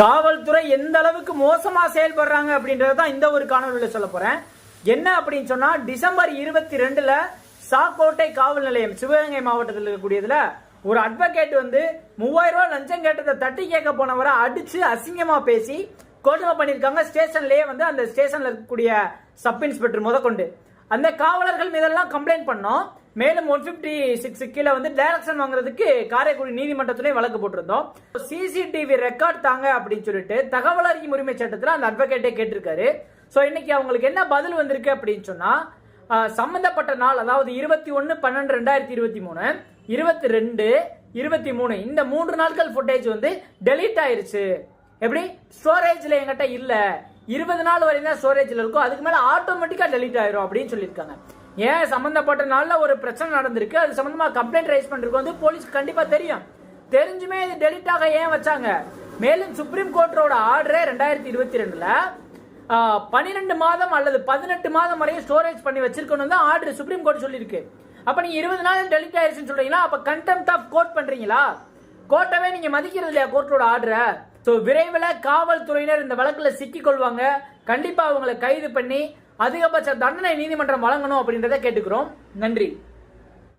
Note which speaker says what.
Speaker 1: காவல்துறை எந்த அளவுக்கு மோசமா செயல்படுறாங்க அப்படின்றத தான் இந்த ஒரு காணொலியில் சொல்ல போறேன். என்ன அப்படின்னு சொன்னா டிசம்பர் இருபத்தி ரெண்டுல சாக்கோட்டை காவல் நிலையம் சிவகங்கை மாவட்டத்தில் இருக்கக்கூடியதுல ஒரு அட்வொகேட் வந்து மூவாயிரம் ரூபாய் லஞ்சம் கேட்டதை தட்டி கேட்க போனவரை அடிச்சு அசிங்கமா பேசி கொடுமை பண்ணியிருக்காங்க. ஸ்டேஷன்லயே வந்து அந்த ஸ்டேஷன்ல இருக்கக்கூடிய சப் இன்ஸ்பெக்டர் முதற்கொண்டு. அந்த காவலர்கள் மீதெல்லாம் கம்ப்ளைண்ட் பண்ணோம். மேலும் ஒன் பிப்டி சிக்ஸ் கீழே வந்து டைரக்ஷன் வாங்குறதுக்கு காரைக்குடி நீதிமன்றத்திலே வழக்கு போட்டிருந்தோம். சிசிடிவி ரெக்கார்ட் தாங்க அப்படின்னு சொல்லிட்டு தகவல் அறியும் உரிமை சட்டத்தில் அந்த அட்வொகேட்டே கேட்டிருக்காரு. ஸோ இன்னைக்கு அவங்களுக்கு என்ன பதில் வந்திருக்கு அப்படின்னு சொன்னா சம்பந்தப்பட்ட நாள் அதாவது இருபத்தி ஒன்று பன்னெண்டு ரெண்டாயிரத்தி இருபத்தி மூணு இருபத்தி ரெண்டு இருபத்தி மூணு இந்த மூன்று நாட்கள் ஃபுட்டேஜ் வந்து டெலீட் ஆயிருச்சு. எப்படி? ஸ்டோரேஜ்ல என்கிட்ட இல்ல. இருபது நாள் வரையும் தான் ஸ்டோரேஜ்ல இருக்கும் அதுக்கு மேல ஆட்டோமேட்டிக்கா டெலீட் ஆயிரும் அப்படின்னு சொல்லியிருக்காங்க. ஏன் சம்மந்தப்பட்ட நாளில் ஒரு பிரச்சனை நடந்திருக்கு? அது சம்மந்தமாக கம்ப்ளைண்ட் ரைஸ் பண்ணிருக்கோம் வந்து போலீஸ்க்கு கண்டிப்பாக தெரியும். தெரிஞ்சுமே இது டெலிட்டாக ஏன் வச்சாங்க? மேலும் சுப்ரீம் கோர்ட்டோட ஆர்டரே ரெண்டாயிரத்தி இருபத்தி ரெண்டில் பன்னிரெண்டு மாதம் அல்லது பதினெட்டு மாதம் வரையும் ஸ்டோரேஜ் பண்ணி வச்சிருக்கணும் தான் ஆர்டர் சுப்ரீம் கோர்ட் சொல்லியிருக்கு. அப்போ நீங்கள் இருபது நாள் டெலிட் ஆயிடுச்சுன்னு சொல்கிறீங்களா அப்போ கண்டெம்ட் ஆஃப் கோர்ட் பண்ணுறீங்களா கோர்ட்டவே நீங்கள் மதிக்கிறது இல்லையா கோர்ட்டோட ஆர்டரை ஸோ விரைவில் காவல்துறையினர் இந்த வழக்கில் சிக்கிக்கொள்வாங்க கொள்வாங்க. அவங்களை கைது பண்ணி அதிகபட்ச தண்டனை நீதிமன்றம் வழங்கணும் அப்படின்றத கேட்டுக்கிறோம். நன்றி.